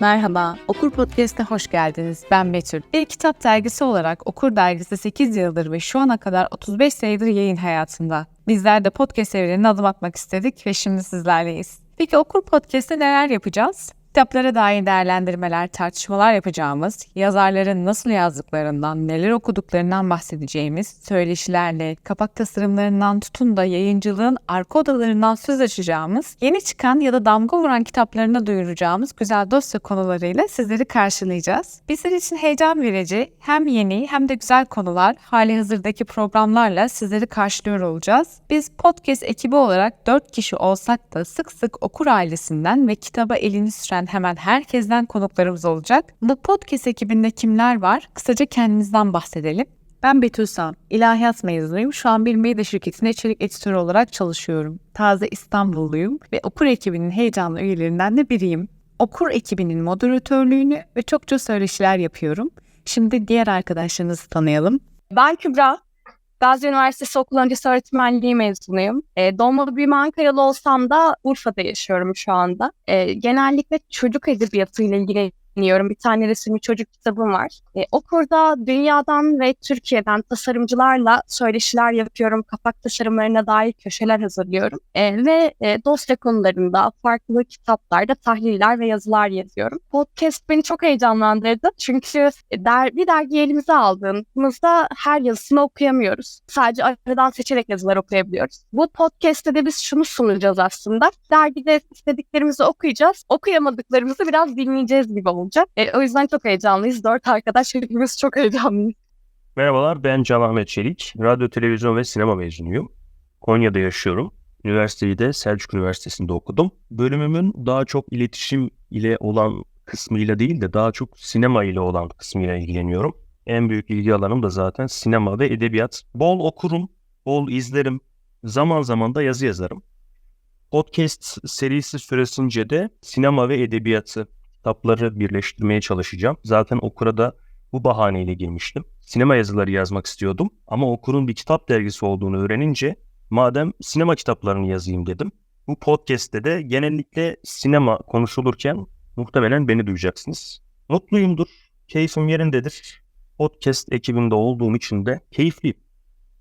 Merhaba, Okur Podcast'e hoş geldiniz. Ben Betül. Bir kitap dergisi olarak Okur Dergisi 8 yıldır ve şu ana kadar 35 sayıdır yayın hayatında. Bizler de podcast evrenine adım atmak istedik ve şimdi sizlerleyiz. Peki Okur Podcast'te neler yapacağız? Kitaplara dair değerlendirmeler, tartışmalar yapacağımız, yazarların nasıl yazdıklarından, neler okuduklarından bahsedeceğimiz, söyleşilerle, kapak tasarımlarından tutun da yayıncılığın arka odalarından söz açacağımız, yeni çıkan ya da damga vuran kitaplarına duyuracağımız güzel dosya konularıyla sizleri karşılayacağız. Bizler için heyecan verici, hem yeni hem de güzel konular, hali hazırdaki programlarla sizleri karşılıyor olacağız. Biz podcast ekibi olarak 4 kişi olsak da sık sık okur ailesinden ve kitaba elini süren hemen herkesten konuklarımız olacak. Bu podcast ekibinde kimler var? Kısaca kendimizden bahsedelim. Ben Betül Sam, ilahiyat mezunuyum. Şu an bir medya şirketinde içerik editörü olarak çalışıyorum. Taze İstanbulluyum ve okur ekibinin heyecanlı üyelerinden de biriyim. Okur ekibinin moderatörlüğünü ve çokça söyleşiler yapıyorum. Şimdi diğer arkadaşlarınızı tanıyalım. Ben Kübra. Gazi Üniversitesi okul öncesi öğretmenliği mezunuyum. E, doğma büyüme Ankaralı olsam da Urfa'da yaşıyorum şu anda. E, genellikle çocuk edebiyatıyla ilgili Bir tane resimli çocuk kitabım var. E, okurda dünyadan ve Türkiye'den tasarımcılarla söyleşiler yapıyorum. Kapak tasarımlarına dair köşeler hazırlıyorum. E, ve e, dosya konularında farklı kitaplarda tahliller ve yazılar yazıyorum. Podcast beni çok heyecanlandırdı. Çünkü der, bir dergi elimize aldığımızda her yazısını okuyamıyoruz. Sadece aradan seçerek yazılar okuyabiliyoruz. Bu podcast'te de biz şunu sunacağız aslında. Dergide istediklerimizi okuyacağız. Okuyamadıklarımızı biraz dinleyeceğiz gibi oldu olacak. E, o yüzden çok heyecanlıyız. Dört arkadaş hepimiz çok heyecanlıyız. Merhabalar ben Can Çelik. Radyo, televizyon ve sinema mezunuyum. Konya'da yaşıyorum. Üniversiteyi de Selçuk Üniversitesi'nde okudum. Bölümümün daha çok iletişim ile olan kısmıyla değil de daha çok sinema ile olan kısmıyla ilgileniyorum. En büyük ilgi alanım da zaten sinema ve edebiyat. Bol okurum, bol izlerim. Zaman zaman da yazı yazarım. Podcast serisi süresince de sinema ve edebiyatı kitapları birleştirmeye çalışacağım. Zaten okura da bu bahaneyle girmiştim. Sinema yazıları yazmak istiyordum ama okurun bir kitap dergisi olduğunu öğrenince madem sinema kitaplarını yazayım dedim. Bu podcast'te de genellikle sinema konuşulurken muhtemelen beni duyacaksınız. Mutluyumdur, keyfim yerindedir. Podcast ekibinde olduğum için de keyifliyim.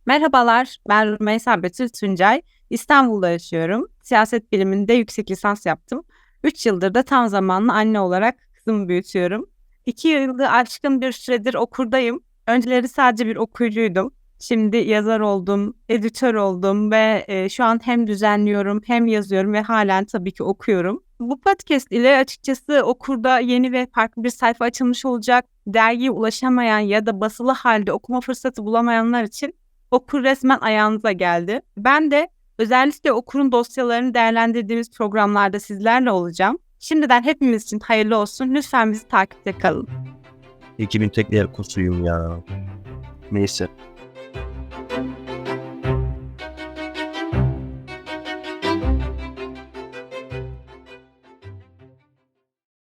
Merhabalar, ben Rümeysa Betül Tuncay. İstanbul'da yaşıyorum. Siyaset biliminde yüksek lisans yaptım. 3 yıldır da tam zamanlı anne olarak kızımı büyütüyorum. 2 yıldır aşkın bir süredir okurdayım. Önceleri sadece bir okuyucuydum. Şimdi yazar oldum, editör oldum ve e, şu an hem düzenliyorum hem yazıyorum ve halen tabii ki okuyorum. Bu podcast ile açıkçası okurda yeni ve farklı bir sayfa açılmış olacak. Dergiye ulaşamayan ya da basılı halde okuma fırsatı bulamayanlar için okur resmen ayağınıza geldi. Ben de Özellikle okurun dosyalarını değerlendirdiğimiz programlarda sizlerle olacağım. Şimdiden hepimiz için hayırlı olsun. Lütfen bizi takipte kalın. 2000 tek yer kusuyum ya. Neyse.